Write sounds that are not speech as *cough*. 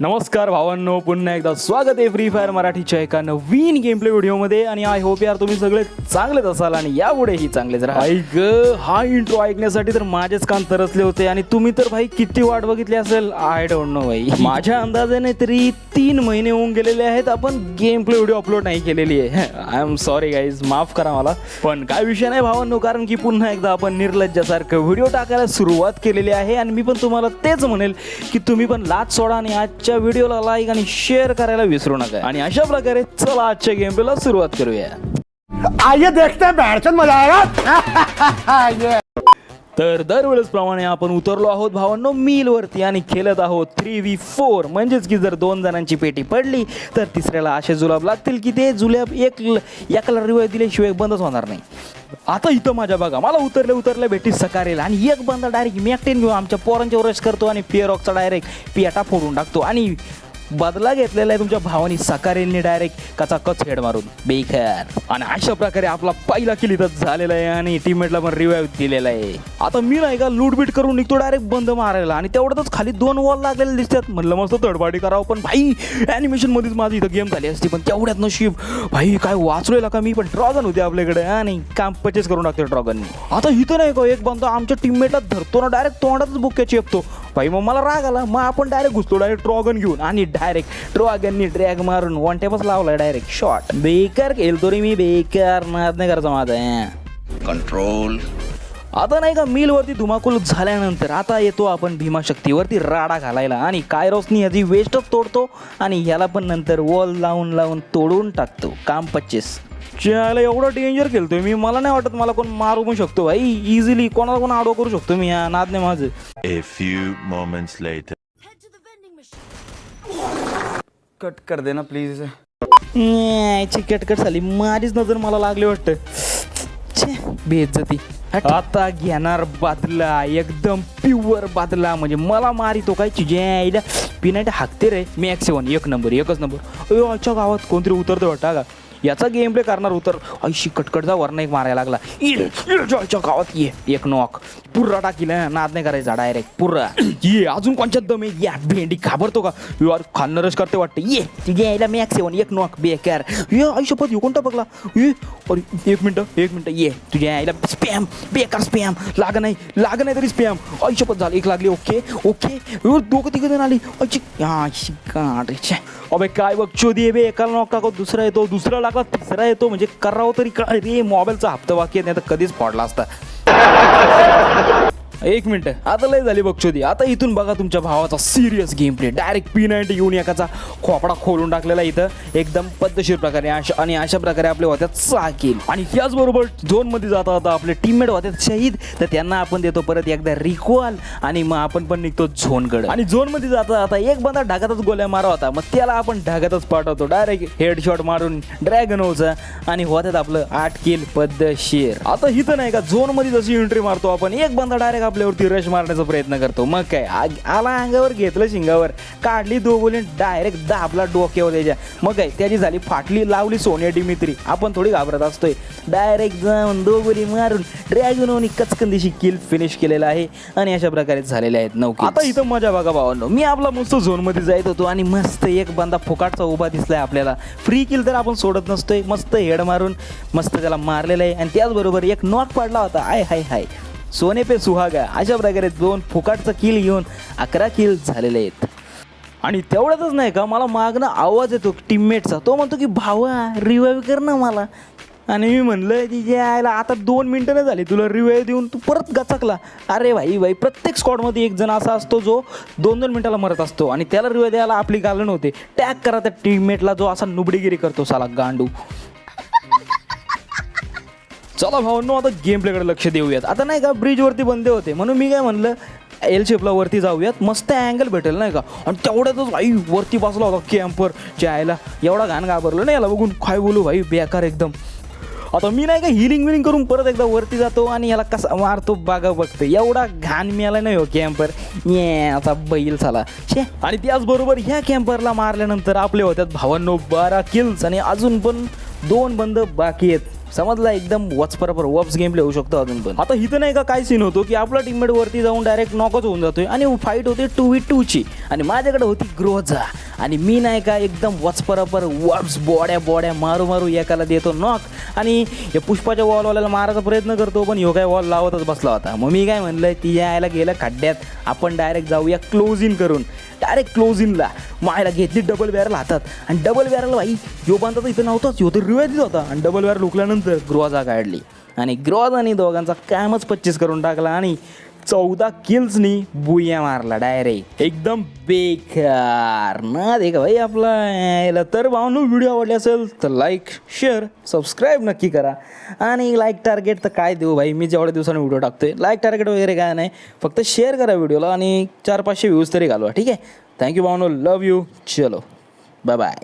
नमस्कार भावांनो पुन्हा एकदा स्वागत आहे फ्री फायर मराठीच्या एका नवीन गेम प्ले व्हिडिओमध्ये आणि आय होप यार तुम्ही सगळे चांगलेच असाल आणि यापुढेही चांगलेच राहा. ऐक हा इंट्रो ऐकण्यासाठी तर माझेच कान तरसले होते आणि तुम्ही तर भाई किती वाट बघितली असेल? आय डोंट नो भाई. माझ्या अंदाजाने तरी तीन महिने होऊन गेलेले आहेत आपण गेम प्ले व्हिडिओ अपलोड नाही केलेली आहे. आय एम सॉरी गाईज माफ करा मला. पण काय विषय नाही भावांनो कारण की पुन्हा एकदा आपण निर्लज्जासारखं व्हिडिओ टाकायला सुरुवात केलेली आहे आणि मी पण तुम्हाला तेच म्हणेल की तुम्ही पण लाच सोडा आणि आजच्या व्हिडिओला लाईक आणि शेअर करायला विसरू नका. आणि अशा प्रकारे चला आजच्या गेम प्लेला सुरुवात करूया. आइए देखते हैं बैठचंद मजा आएगा. *laughs* तर दरवेळेसप्रमाणे आपण उतरलो आहोत भावांनो मीलवरती आणि खेळत आहोत थ्री व्ही फोर म्हणजेच की जर दोन जणांची पेटी पडली तर तिसऱ्याला असे जुलाब लागतील की ते जुलाब एक एकाला रिवाय दिल्याशिवाय बंदच होणार नाही. आता इथं माझ्या बघा मला उतरल्या उतरल्या भेटी सकारेल आणि एक बंदा डायरेक्ट मॅक्टेन घेऊन आमच्या पोरांच्या रश करतो आणि पिअरॉकचा डायरेक्ट पियाटा फोडून टाकतो आणि बदला घेतलेला आहे तुमच्या भावानी. सकारेलने डायरेक्ट कचा कच हेड मारून. बेखर. आणि अशा प्रकारे आपला पहिला किल इथं झालेला आहे आणि टीममेटला पण रिवाईव्ह दिलेला आहे. आता मी नाही का लूटबीट करून निघतो डायरेक्ट बंद मारायला. आणि तेवढ्यातच खाली दोन वॉल लागलेले दिसतात. म्हणलं मस्त तडपाडी करावं पण भाई ॲनिमेशन मध्येच माझी इथं गेम झाली असती. पण तेवढ्यात नशीब. भाई काय वाचलेला का मी? पण ड्रॉगन होते आपल्याकडे. आणि काम पचेस करून टाकते ड्रॉगननी आता इथं नाही का एक बंद आमच्या टीममेटला धरतो ना डायरेक्ट तोंडातच बुक्या चेपतो. भाई मग मला राग आला. मग आपण डायरेक्ट घुसतो डायरेक्ट ड्रॉगन घेऊन आणि डायरेक्ट ड्रॉगननी ड्रॅग मारून वन टेपच लावला डायरेक्ट शॉट बेकार खेळतो रे मी बेकार नाद नाही करायचा माझा. Control. आता नाही का मिलवरती धुमाकूल झाल्यानंतर आता येतो आपण भीमाशक्तीवरती राडा घालायला. आणि कायरोसनी ह्याची वेस्टच तोडतो आणि ह्याला पण नंतर वॉल लावून लावून तोडून टाकतो. काम पच्चीस. त्याला एवढं डेंजर खेळतोय मी मला नाही वाटत मला कोण मारू पण शकतो भाई. इझिली कोणाला कोण आडो करू शकतो मी ह्या नाद नाही माझं. A few moments later. Cut कर देना प्लीज याची कटकट झाली. माझीच नजर मला लागली वाटतं. छे बेइज्जती. आता घेणार बादला एकदम प्युअर बादला. म्हणजे मला मारितो काय चिजायला पिनाईट हाकते रे. मॅक्स सेवन एक नंबर एकच नंबर अयो आजच्या गावात कोणतरी उतरतो वाटा का? याचा गेम प्ले करणार उतर ऐशी कटकटचा वरनं एक मारायला लागला. जॉयच्या गावात ये. एक नॉक पुर्रा टाकीला. नाद नाही करायचा डायरेक्ट पुर्रा. *coughs* ये अजून कोणच्यात दम आहे? या भेंडी घाबरतो का? यार खानरच करते वाटतं. ये तिथे यायला मॅक्स सेवन एक नॉक बेकार. ये आई शपथ यो कोणता बघला ये अरे एक मिनटं एक मिनटं. ये तुझ्या यायला स्पॅम बेकार स्पॅम लाग नाही लाग नाही तरी स्पॅम आई शपथ झाली. एक लागली. Okay okay. दोघं तिघं जण आली. अची हा शिकाट छे. अबे काय बघ चोदी बे. एकाला नॉक टाकतो दुसरा येतो दुसरा लागला तिसरा येतो म्हणजे करावं तरी काय रे मोबाईलचा हप्ता बाकी आहे नाही तर कधीच पडला असता. एक मिनिट. आता लय झाली बघचोदी आता इथून बघा तुमच्या भावाचा serious game play direct P ninety घेऊन एकाचा खोपडा खोलून टाकलेला इथं. एकदम पद्धतशीर प्रकारे अशा आणि अशा प्रकारे आपले होत्यात सहा किल आणि त्याचबरोबर झोनमध्ये जाता आता आपले टीममेट होत्यात शहीद. तर त्यांना आपण देतो परत एकदा रिकॉल आणि मग आपण पण निघतो झोनकडे. आणि झोनमध्ये जाता आता एक बंदा ढागातच गोल्या मारा होता. मग त्याला आपण ढागातच पाठवतो. डायरेक्ट हेडशॉट मारून ड्रॅगन होचा आणि होत्यात आपलं आठ किल पद्धतशीर. आता इथं नाही का झोनमध्ये जशी एंट्री मारतो आपण एक बंदा डायरेक्ट आपल्यावरती रश मारण्याचा प्रयत्न करतो. मग काय? आला अंगावर घेतलं शिंगावर. काढली दोघोली डायरेक्ट दाबला डोक्यावर त्याच्या. मग काय? त्याची झाली फाटली लावली सोनिया डिमित्री. आपण थोडी घाबरत असतोय. डायरेक्ट जाऊन दो गोली मारून ड्रॅगन कचकंदीशी किल फिनिश केलेला आहे. आणि अशा प्रकारे झालेले आहेत नऊ आता इथं मजा बघा भावांनो. मी आपला मस्त झोनमध्ये जायत होतो आणि मस्त एक बंदा फुकाटचा उभा दिसलाय आपल्याला. फ्री किल तर आपण सोडत नसतोय. मस्त हेड मारून मस्त त्याला मारलेलं आहे. आणि त्याचबरोबर एक नॉट पडला होता. आय हाय हाय. सोने पे सुहागा अशा प्रकारे दोन फुकाटचा किल घेऊन अकरा किल झालेले आहेत. आणि तेवढ्यातच नाही का मला मागणं आवाज येतो टीममेटचा तो म्हणतो की भावा रिवाईव्ह कर ना मला. आणि मी म्हणलं तिथे यायला आता दोन मिनटं नाही झाली तुला रिवाईव्ह देऊन तू परत गचकला. अरे भाई भाई प्रत्येक स्कॉडमध्ये एक जण असा असतो जो दोन दोन मिनटाला मरत असतो आणि त्याला रिवाईव्ह द्यायला आपली गालन होते. टॅग करा त्या टीममेटला जो असा नुबडीगिरी करतो साला गांडू. चला भावांनो आता गेम प्लेकडे लक्ष देऊयात. आता नाही का ब्रिजवरती बंदे होते. म्हणून मी काय म्हणलं एल शेपला वरती जाऊयात. मस्त अँगल भेटेल नाही का? आणि तेवढ्यातच आई वरती बसला होता कॅम्पर जायला. एवढा घाण घाबरलं नाही याला. बघून काय बोलू भाई बेकार एकदम. आता मी नाही का हिलिंग विलिंग करून परत एकदा वरती जातो आणि याला कसा मारतो बागा बघतो. एवढा घाण मिळाला नाही हो कॅम्पर ये आता बैल झाला. छे. आणि त्याचबरोबर ह्या कॅम्परला मारल्यानंतर आपले होत्यात भावांनो बारा किल्स आणि अजून पण दोन बंद बाकी आहेत. समजला एकदम वचपरापर वप्स गेम प्ले होऊ शकतो अजून पण. आता इथं नाही का काय सीन होतो की आपला टीममेट वरती जाऊन डायरेक्ट नॉकच होऊन जातोय आणि फाईट होते टू वी टूची आणि माझ्याकडे होती ग्रोजा आणि मी नाही का एकदम वचपरापर वप्स बॉड्या बॉड्या मारू मारू एकाला देतो नॉक आणि या पुष्पाच्या वॉलवाल्याला मारायचा प्रयत्न करतो पण ह्यो काय वॉल लावतच बसला होता. मग मी काय म्हणलं ती यायला गेलं खड्ड्यात. आपण डायरेक्ट जाऊया क्लोज इन करून. डायरेक्ट क्लोज इनला मायला घेतली डबल बॅरल हातात. आणि डबल बॅरल भाई यो तर इथं नव्हताच ह्यो तर रिवायतीच होता. आणि डबल बॅरल लुकल्यानंतर ग्रोजा काढली. आणि ग्रोजाने दोघांचा कामच पच्चीस करून टाकला आणि चौदा किल्सनी बुया मारला डायरेक्ट. एकदम बेकार. ना दे का भाई आपला यायला तर भावनो व्हिडिओ आवडले असेल तर लाईक शेअर सबस्क्राईब नक्की करा. आणि लाईक टार्गेट तर काय देऊ भाई? मी जेवढ्या दिवसाने व्हिडिओ टाकतोय लाईक टार्गेट वगैरे काय नाही. फक्त शेअर करा व्हिडिओला आणि चार पाचशे व्ह्यूज तरी घालवा ठीक आहे? थँक्यू भावनो. लव यू चलो. Bye bye